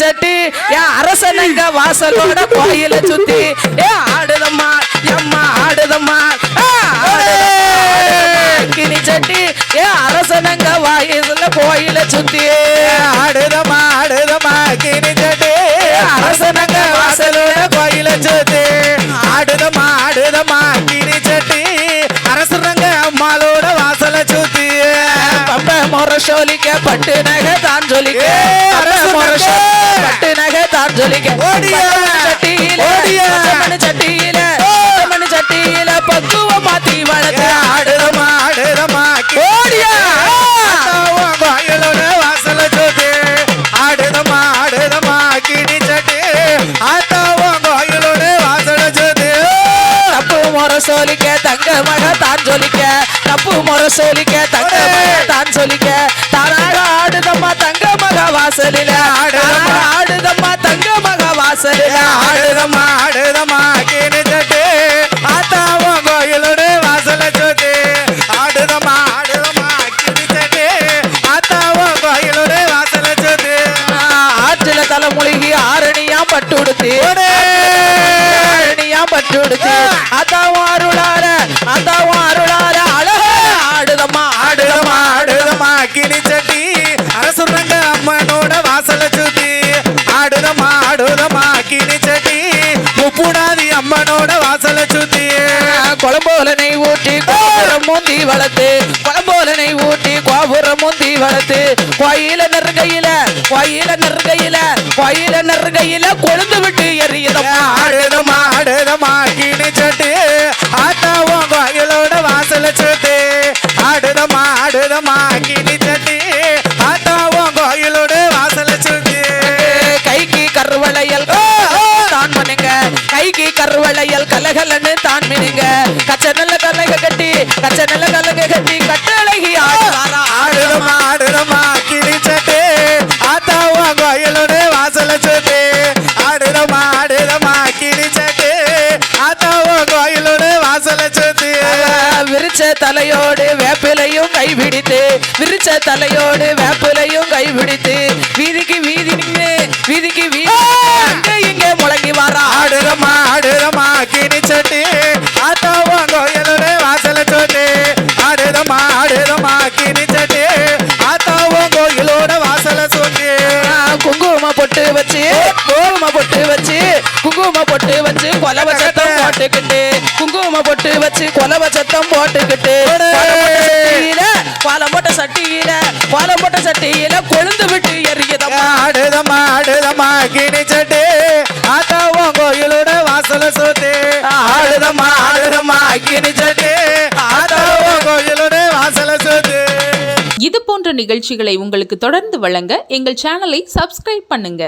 சட்டி என் அரசனங்க வாசலோட கோயில சுத்தி. ஏ ஆடுதம்மா எம்மா ஆடுதம்மா. கிணி சட்டி ஏ அரசனங்க வாயில கோயில சுத்தி. ஆடுதம்மா ஆடுதம்மா. கிணி கிணிச்சட்டு அரசனங்க வாசலோட கோயில சுத்தி. ஆடுதம்மா ஆடுதம்மா. கிணி கிணிச்சட்டி அரசனங்க அம்மாலோட வாசல சுத்தி. பம்ப முறை சோலிக்க பட்டு நகை தான் சொல்லிக்க தங்க மக தான் சொல்லிக்க தப்பு முற சோலிக்க தங்க மக தான் சொல்லிக்க தானாக ஆடுதம்மா தங்க மக வாசலில ஆடுதம்மா. தங்க மக வாசலில. ஆடுதம்மா ஆடுதம்மா கிணிச்சட்டு ஆத்தாவும் கோயிலோட வாசல சுத்தி. ஆடுதம்மா ஆடுதம்மா கிணிச்சட்டு ஆத்தாவும் கோயிலோட வாசல சுத்தி. ஆற்றுல தலைமுழுகி ஆரணியா பட்டு உடுத்தி. ஆரணியா பட்டு உடுத்தி. முந்தி வளர்த்து குழம்போல நெய் ஊட்டி கோபுரம் முந்தி வளர்த்து கோயில நெருகையில கோயில நெருகையில கோயில நெருகையில கொழுந்து விட்டு எரியுதம்மா ஆடுதம்மா ஆடுதம்மா கிணிச்சட்டி ஆத்தாவும் கோயிலோட வாசல ஆடுதம்மா ஆடுதம்மா கிணிச்சட்டி ஆத்தாவும் கோயிலோட வாசல சுத்தி கைக்கு கருவளையல் தான் பண்ணுங்க கைக்கு கருவளையல் கலகலன்னு தான் மினுங்க. கச்ச நல்ல கலக கட்டி கச்ச நல்ல கலக கட்டி கட்டழகி ஆடுவாரா ஆடுதம்மா ஆடுதம்மா கிழிச்சட்டு ஆத்தாவும் கோயிலோட வாசல சுத்தி ஆடுதம்மா ஆடுதம்மா கிழிச்சட்டு ஆத்தாவும் கோயிலோட வாசல சுத்தி விரிச்ச தலையோடு வேப்பிலையும் கைபிடித்து விரிச்ச தலையோடு வேப்பிலையும் கைபிடித்து வீதிக்கு வீதி நின்று வீதிக்கு வீதி. வச்சு குங்கும பொட்டு வச்சு குங்கும பொட்டு வச்சு கொலவ சத்தம் போட்டுக்கிட்டு குங்கும பொட்டு வச்சு கொலவ சத்தம் போட்டுக்கிட்டு பாலம் போட்ட சட்டியில பாலம் போட்ட சட்டியில கொழுந்து விட்டு எரியுதம்மா ஆடுதம்மா ஆடுதம்மா கிணிச்சட்டு ஆத்தாவும் கோயிலோட வாசல சுத்தி. ஆடுதம்மா ஆடுதம்மா கிணிச்சட்டு ஆத்தாவும் கோயிலோட வாசல சுத்தி. இது போன்ற நிகழ்ச்சிகளை உங்களுக்கு தொடர்ந்து வழங்க எங்கள் சேனலை சப்ஸ்கிரைப் பண்ணுங்க.